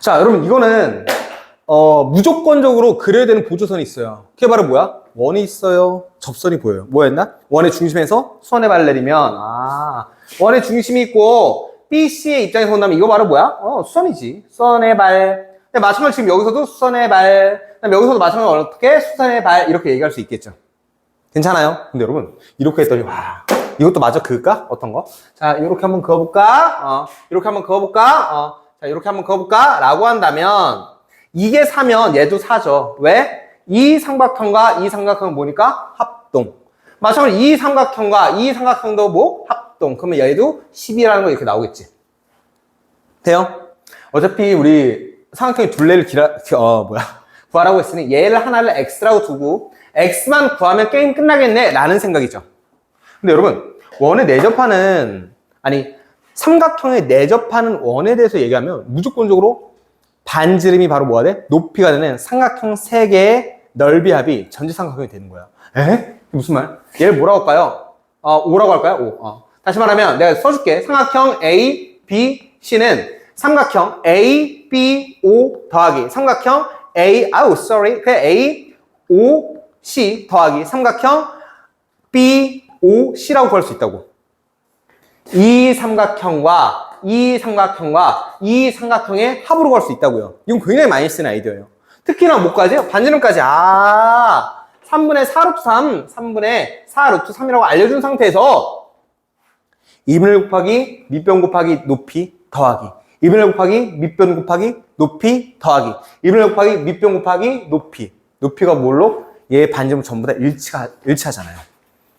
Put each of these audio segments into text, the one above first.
자, 여러분, 이거는, 어, 무조건적으로 그려야 되는 보조선이 있어요. 그게 바로 뭐야? 원이 있어요. 접선이 보여요. 뭐였나? 원의 중심에서 수선의 발을 내리면, 아, 원의 중심이 있고, BC의 입장에서 본다면 이거 바로 뭐야? 어, 수선이지. 수선의 발. 근데 마찬가지로 지금 여기서도 수선의 발. 여기서도 마찬가지로 어떻게? 수선의 발. 이렇게 얘기할 수 있겠죠. 괜찮아요? 근데 여러분, 이렇게 했더니, 와, 이것도 마저 그을까? 어떤 거? 자, 이렇게 한번 그어볼까? 어, 이렇게 한번 그어볼까? 어, 자, 이렇게 한번 그어볼까? 라고 한다면, 이게 4면 얘도 4죠. 왜? 이 삼각형과 이 삼각형은 뭐니까? 합동. 마찬가지로 이 삼각형과 이 삼각형도 뭐? 합동. 그러면 얘도 10이라는 거 이렇게 나오겠지. 돼요? 어차피 우리 삼각형의 둘레를 기라, 어, 뭐야. 구하라고 했으니 얘를 하나를 x라고 두고 x만 구하면 게임 끝나겠네 라는 생각이죠. 근데 여러분 원에 내접하는 아니 삼각형에 내접하는 원에 대해서 얘기하면 무조건적으로 반지름이 바로 뭐가 돼? 높이가 되는 삼각형 세 개의 넓이 합이 전지삼각형이 되는 거야. 에? 무슨 말? 얘를 뭐라고 할까요? 어, 5라고 할까요? 5. 어. 다시 말하면 내가 써줄게. 삼각형 A, B, C는 삼각형 A, B, O 더하기 삼각형 A, 아우, sorry. 그 A, O, C 더하기 삼각형 B, O, C라고 구할 수 있다고. 이 삼각형과 이 삼각형과 이 삼각형의 합으로 구할 수 있다고요. 이건 굉장히 많이 쓰는 아이디어예요. 특히나 뭐까지? 반지름까지. 아, 3분의 4 루트 3, 3분의 4 루트 3이라고 알려준 상태에서 2분의 1 곱하기 밑변 곱하기 높이 더하기 2분의 1 곱하기 밑변 곱하기 높이 더하기 2분의 1 곱하기 밑변 곱하기 높이 높이가 뭘로? 얘 반지름 전부 다 일치가, 일치하잖아요.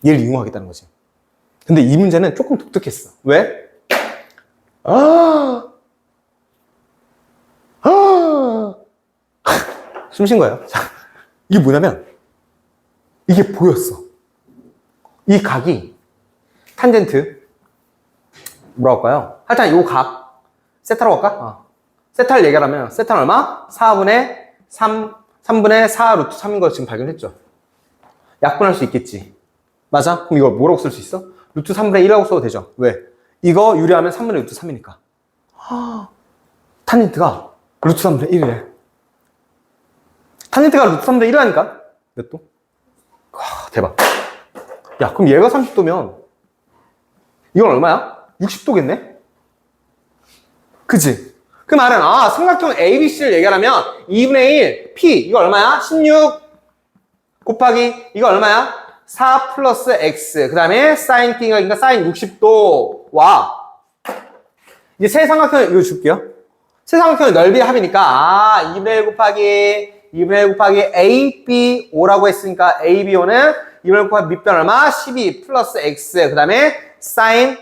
얘를 이용하겠다는 거지. 근데 이 문제는 조금 독특했어. 왜? 아, 아, 숨 쉰 거예요. 자, 이게 뭐냐면, 이게 보였어. 이 각이, 탄젠트, 뭐라고 할까요? 하여튼 요 각, 세타라고 할까? 어. 세타를 얘기하면, 세타는 얼마? 4분의 3, 3분의 4 루트 3인 걸 지금 발견했죠. 약분할 수 있겠지. 맞아? 그럼 이거 뭐라고 쓸 수 있어? 루트 3분의 1이라고 써도 되죠. 왜? 이거 유리하면 3분의 루트 3이니까. 탄젠트가 루트 3분의 1이래. 탄젠트가 루트 3분의 1이라니까? 몇 도? 와, 대박. 야, 그럼 얘가 30도면 이건 얼마야? 60도겠네? 그치? 그 말은, 아, 삼각형 ABC를 얘기하면 2분의 1, P, 이거 얼마야? 16 곱하기, 이거 얼마야? 4 플러스 X. 그 다음에 사인 T가, 그러니까 사인 60도. 와. 이제 세 삼각형, 이거 줄게요. 세 삼각형의 넓이 합이니까, 아, 2분의 1 곱하기, 2분의 1 곱하기 ABO라고 했으니까 ABO는 2분의 1 곱하기 밑변 얼마? 12 플러스 X. 그 다음에 사인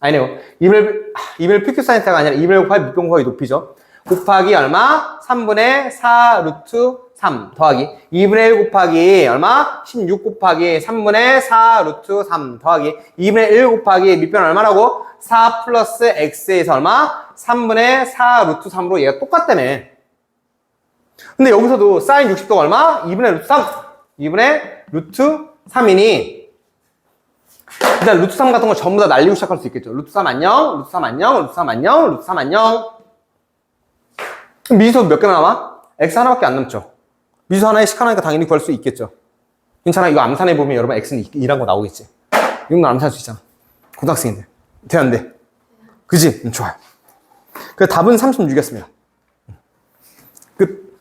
아니네요. 2분의 2분의 PQ 사인 타가 아니라 2분의 1 곱하기 밑변 곱하기 높이죠. 곱하기 얼마? 3분의 4 루트 3 더하기 2분의 1 곱하기 얼마? 16 곱하기 3분의 4 루트 3 더하기 2분의 1 곱하기 밑변 얼마라고? 4 플러스 x에서 얼마? 3분의 4 루트 3으로 얘가 똑같다며. 근데 여기서도 사인 60도가 얼마? 2분의 루트 3. 2분의 루트 3이니 일단 루트 3 같은 거 전부 다 날리고 시작할 수 있겠죠. 루트 3 안녕, 루트 3 안녕, 루트 3 안녕, 루트 3 안녕. 그럼 미지수 몇개 남아? x 하나밖에 안 남죠. 미지수 하나에 식 하나니까 당연히 구할 수 있겠죠. 괜찮아. 이거 암산해 보면 여러분 x는 2란 거 나오겠지. 이건 암산할 수 있잖아. 고등학생인데. 돼, 안 돼? 그지? 음, 좋아요. 그 답은 36이었습니다. 끝.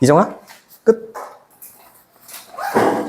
이정아?